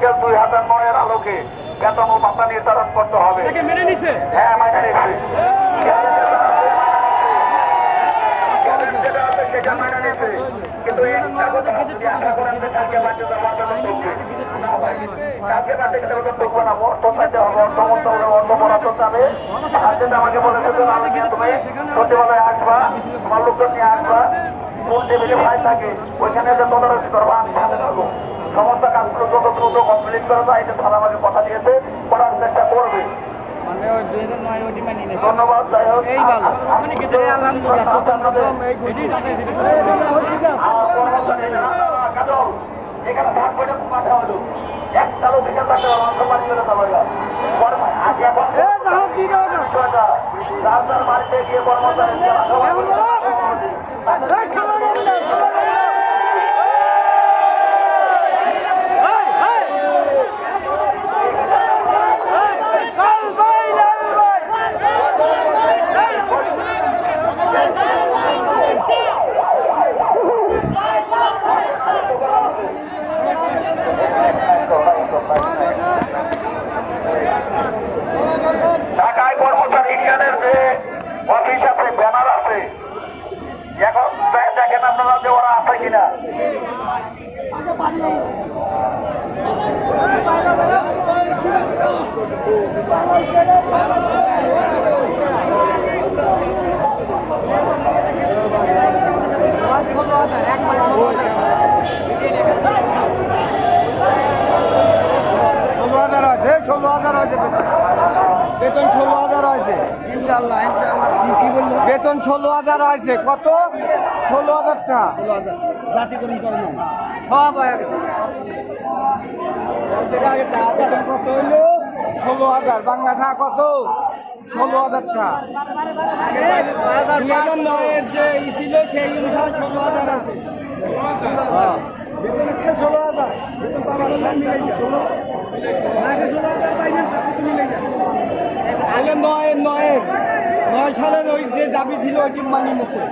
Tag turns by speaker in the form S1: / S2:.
S1: Scale দুই হাজার নয়ের আলোকে বেতন ও ভাতা নির্ধারণ করতে হবে।
S2: এটাকে মেনে নিছে।
S1: হ্যাঁ মাইনে নিচ্ছি সেটা কিন্তু একটা কথা যদি আশা করেন যে কালকে বাড়িতে যাওয়ার জন্য ঢুকবে না ভাই কালকে বাড়িতে গেলে ওটা ঢুকবে না অর্থ চাইতে হবে অর্থ করতে হবে অর্থ বরাদ্দ চাবে। আর যেটা আমাকে বলেছে আমি নিয়ে তুমি সচিবালয়ে আসবা তোমার লোকজন নিয়ে আসবা কোন টেবিলে ভাই থাকে ওইখানে যে তদারকি করব আমি সাথে থাকব। সমস্ত দ্রুত কমপ্লিট করা যায় এটা তারা আমাকে কথা দিয়েছে করার চেষ্টা করবে।
S2: মানে
S1: ধন্যবাদ যাই হোক।
S2: মানে
S1: এখানে থাক করে মাসা হলো। একটা লোক এখানে থাকতে পারব অন্য বাড়ি চলে যাব আগে এখন রাস্তার বাড়িতে গিয়ে কর্মচারী ঢাকায় কর্মচারী ইউনিয়নের যে অফিস আছে ব্যানার আছে এখন দেখেন আপনারা যে ওরা আছে কিনা
S2: ষোলো হাজার আছে বেতন ষোলো হাজার বলল বেতন ষোলো হাজার আছে কত? ষোলো হাজার। টাকা জাতিকরণ সব বেতন কত হইল? ষোলো হাজার। বাংলা টাকা কত? ষোলো হাজার টাকা নয়ের যে ছিল সেই অনুসারে ষোলো হাজার আছে। হ্যাঁ। বেতন আজকে ষোলো হাজার। বেতন পাবার ষোলো হাজার পাইবেন সব কিছু মিলে যায়। আগে নয় নয় নয় সালের ওই যে দাবি ছিল ওইটি মানি মুখে